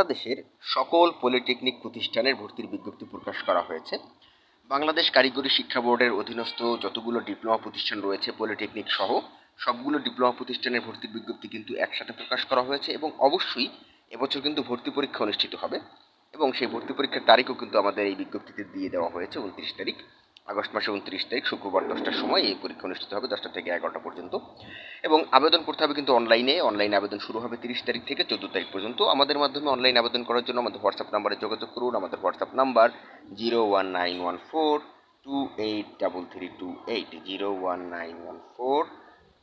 বাংলাদেশের সকল পলিটেকনিক প্রতিষ্ঠানের ভর্তির বিজ্ঞপ্তি প্রকাশ করা হয়েছে। বাংলাদেশ কারিগরি শিক্ষা বোর্ডের অধীনস্থ যতগুলো ডিপ্লোমা প্রতিষ্ঠান রয়েছে পলিটেকনিক সহ, সবগুলো ডিপ্লোমা প্রতিষ্ঠানের ভর্তির বিজ্ঞপ্তি কিন্তু একসাথে প্রকাশ করা হয়েছে এবং অবশ্যই এবছর কিন্তু ভর্তি পরীক্ষা অনুষ্ঠিত হবে এবং সেই ভর্তি পরীক্ষার তারিখও কিন্তু আমাদের এই বিজ্ঞপ্তিতে দিয়ে দেওয়া হয়েছে, উনত্রিশ তারিখ। আগস্ট মাসে উনত্রিশ তারিখ, শুক্রবার দশটার সময় এই পরীক্ষা অনুষ্ঠিত হবে, দশটা থেকে এগারোটা পর্যন্ত। এবং আবেদন করতে হবে কিন্তু অনলাইনে অনলাইনে আবেদন শুরু হবে তিরিশ তারিখ থেকে চোদ্দ তারিখ পর্যন্ত। আমাদের মাধ্যমে অনলাইন আবেদন করার জন্য আমাদের হোয়াটসঅ্যাপ নাম্বারে যোগাযোগ করুন। আমাদের WhatsApp number zero one nine one four two eight double three two eight zero one nine one four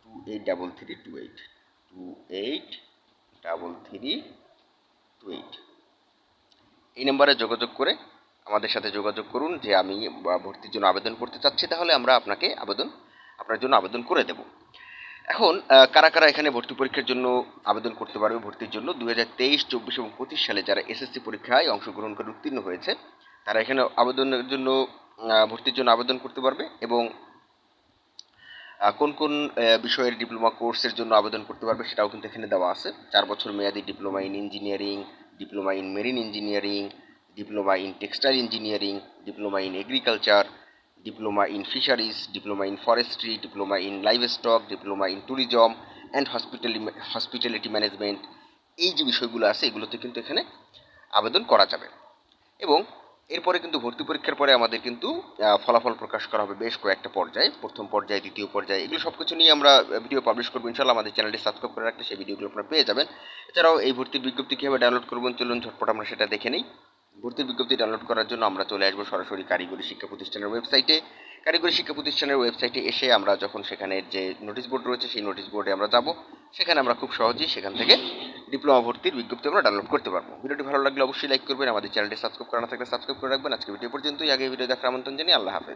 two eight double three two eight two eight double three two eight এই নাম্বারে যোগাযোগ করে আমাদের সাথে যোগাযোগ করুন যে আমি ভর্তির জন্য আবেদন করতে চাচ্ছি, তাহলে আমরা আপনাকে আবেদন, আপনার জন্য আবেদন করে দেব। এখন কারা কারা এখানে ভর্তি পরীক্ষার জন্য আবেদন করতে পারবে ভর্তির জন্য? দু হাজার তেইশ, চব্বিশ এবং পঁচিশ সালে যারা এসএসসি পরীক্ষায় অংশগ্রহণ করে উত্তীর্ণ হয়েছে, তারা এখানে আবেদনের জন্য ভর্তির জন্য আবেদন করতে পারবে এবং কোন কোন বিষয়ের ডিপ্লোমা কোর্সের জন্য আবেদন করতে পারবে সেটাও কিন্তু এখানে দেওয়া আছে। চার বছর মেয়াদি diploma in engineering, diploma in marine engineering diploma in textile engineering diploma in agriculture diploma in fisheries diploma in forestry diploma in livestock diploma in tourism and হসপিটালি hospitality management এই যে বিষয়গুলো আছে, এগুলোতে কিন্তু এখানে আবেদন করা যাবে। এবং এরপরে কিন্তু ভর্তি পরীক্ষার পরে আমাদের কিন্তু ফলাফল প্রকাশ করা হবে বেশ কয়েকটা পর্যায়ে। প্রথম পর্যায়ে, দ্বিতীয় পর্যায়ে, এগুলো সব কিছু নিয়ে আমরা ভিডিও পাবলিশ করব। ইনশাল্লাহ আমাদের চ্যানেলটি সাবস্ক্রাইব করে রাখলে সেই ভিডিওগুলো আপনারা পেয়ে যাবেন। এছাড়াও এই ভর্তির বিজ্ঞপ্তি কীভাবে ডাউনলোড করবেন, চলুন ঝটপট আমরা সেটা দেখে নিই। ভর্তির বিজ্ঞপ্তি ডাউনলোড করার জন্য আমরা চলে আসব সরাসরি কারিগরি শিক্ষা প্রতিষ্ঠানের ওয়েবসাইটে কারিগরি শিক্ষা প্রতিষ্ঠানের ওয়েবসাইটে এসে আমরা যখন সেখানের যে নোটিশ বোর্ড রয়েছে, সেই নোটিশ বোর্ডে আমরা যাব। সেখানে আমরা খুব সহজেই সেখান থেকে ডিপ্লোমা ভর্তির বিজ্ঞপ্তি আমরা ডাউনলোড করতে পারব। ভিডিওটি ভালো লাগলে অবশ্যই লাইক করবেন, আমাদের চ্যানেলটি সাবস্ক্রাইব করা না থাকলে সাবস্ক্রাইব করে রাখবেন। আজকে ভিডিও পর্যন্তই। আগে ভিডিও দেখার আমন্ত্রণ জানিয়ে আল্লাহ হাফেজ।